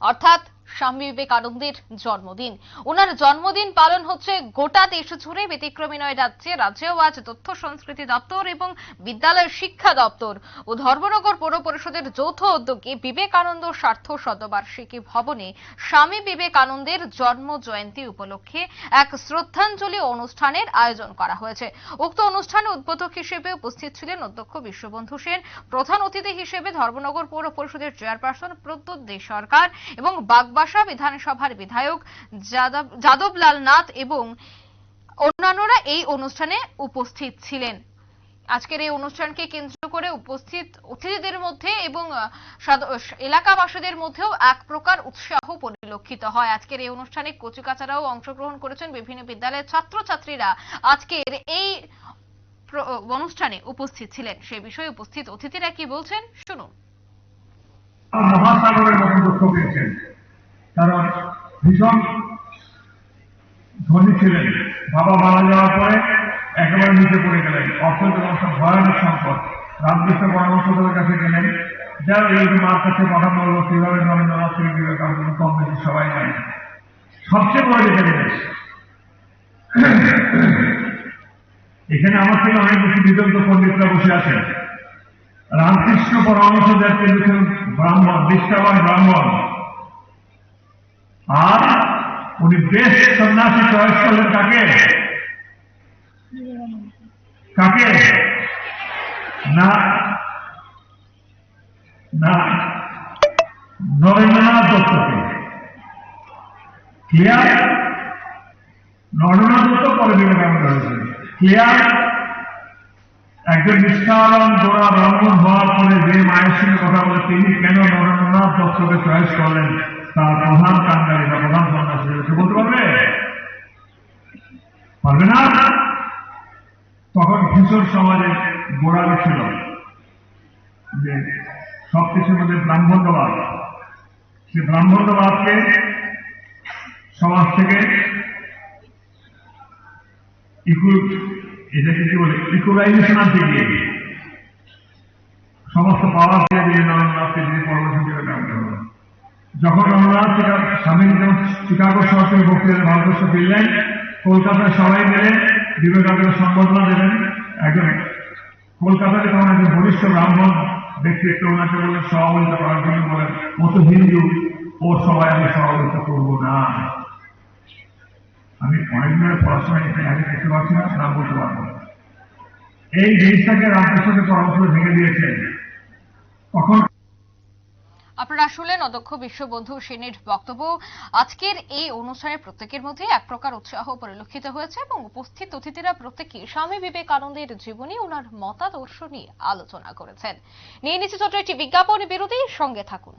অর্থাৎ স্বামী বিবেকানন্দের জন্মদিন। ওনার জন্মদিন পালন হচ্ছে গোটা দেশ জুড়ে ব্যতিক্রমী নয় রাজ্যে। রাজ্যেও আজ তথ্য সংস্কৃতি দপ্তর এবং বিদ্যালয় শিক্ষা দপ্তর ও ধর্মনগর পৌর পরিষদের যৌথ উদ্যোগে বিবেকানন্দ স্বার্থ শতবার্ষিকী ভবনে স্বামী বিবেকানন্দের জন্ম জয়ন্তী উপলক্ষে এক শ্রদ্ধাঞ্জলি অনুষ্ঠানের আয়োজন করা হয়েছে। উক্ত অনুষ্ঠানে উদ্বোধক হিসেবে উপস্থিত ছিলেন অধ্যক্ষ বিশ্ববন্ধু সেন, প্রধান অতিথি হিসেবে ধর্মনগর পৌর পরিষদের চেয়ারপারসন প্রদ্যুৎ দে সরকার এবং বাগবাসা বিধানসভার বিধায়ক যাদব- যাদবলাল নাথ এবং অন্যান্যরা এই অনুষ্ঠানে উপস্থিত ছিলেন। আজকের এই অনুষ্ঠানকে কেন্দ্র করে উপস্থিত অতিথিদের মধ্যে এবং এলাকাবাসীদের মধ্যেও এক প্রকার উৎসাহ পরিলক্ষিত হয়। আজকের এই অনুষ্ঠানে কচিকাচারাও অংশগ্রহণ করেছেন বিভিন্ন বিদ্যালয়ের ছাত্রছাত্রীরা। আজকের এই অনুষ্ঠানে উপস্থিত ছিলেন। সে বিষয়ে উপস্থিত অতিথিরা কি বলছেন? শুনুন। কারণ ভীষণ ধনী ছিলেন। বাবা মারা যাওয়ার পরে একেবারে নিচে পড়ে গেলেন। অর্থনৈতিক অবস্থা ভয়ানক সম্পদ। রামকৃষ্ণ পরামর্শদের কাছে গেলেন। যার এই মার কাছে বলল কীভাবে নরেন্দ্রনাথ থেকে বিবেকানন্দ কম বেশি সবাই জানে। সবচেয়ে বড় যেটা জিনিস এখানে আমার থেকে অনেক বেশি বিতর্ক পণ্ডিতরা বসে আছেন। রামকৃষ্ণ কিন্তু ছিলেন ব্রাহ্মণ বিশ্বাবান ব্রাহ্মণ। আর উনি বেশ সন্ন্যাসী চয়েস করলেন কাকে? কাকে? না না, নরেন্দ্রনাথ দত্তকে। ক্লিয়ার? নরেন্দ্রনাথ দত্ত পরে বিবেকানন্দ হয়েছে ক্লিয়ার? একজন নিষ্ঠাবান গোড়া ব্রাহ্মণ হওয়ার পরে যে মায়ের সঙ্গে কথা বলে তিনি কেন নরেন্দ্রনাথ দত্তকে চয়েস করলেন? তার প্রধান কান্ডারি বা প্রধান সন্ন্যাসী সে বলতে পারবে পারবে না তখন কিশোর সমাজে গোড়ালি ছিল যে সবকিছুর মধ্যে ব্রাহ্মণ্যবাদ সে ব্রাহ্মণ্যবাদকে সমাজ থেকে ইকুই এটাকে কি বলে ইকুয়ালাইজেশন আনতে গিয়ে সমস্ত পাওয়ার দিয়ে দিয়ে দিয়ে হিসেবে ব্যবহার হলো যখন নরনাথ স্বামী চিকাগো শহর থেকে বক্তৃতা ভারতবর্ষ ফিরলেন, কলকাতায় সবাই মিলে বিবেকানন্দের সম্বর্ধনা দেবেন। একজন কলকাতাতে তখন একজন বরিষ্ঠ ব্রাহ্মণ ব্যক্তিত্ব ওনাকে বললেন সহযোগিতা করার জন্য বলেন, ও তো হিন্দু, ও সবাই আমি সহযোগিতা করব না। আমি অনেক দিনের পড়াশোনা এখানে আগে দেখতে পাচ্ছি না নাম বলতে পারব। এই জিনিসটাকে রামকৃষ্ণকে পরামর্শ ভেঙে দিয়েছেন তখন আপনারা শুনলেন অধ্যক্ষ বিশ্ববন্ধু সেনের বক্তব্য। আজকের এই অনুষ্ঠানে প্রত্যেকের মধ্যে এক প্রকার উৎসাহ পরিলক্ষিত হয়েছে এবং উপস্থিত অতিথিরা প্রত্যেকে স্বামী বিবেকানন্দের জীবনী ওনার মতাদর্শ নিয়ে আলোচনা করেছেন। নিয়ে নিচ্ছে ছোট্ট একটি বিজ্ঞাপন। বিরতির সঙ্গে থাকুন।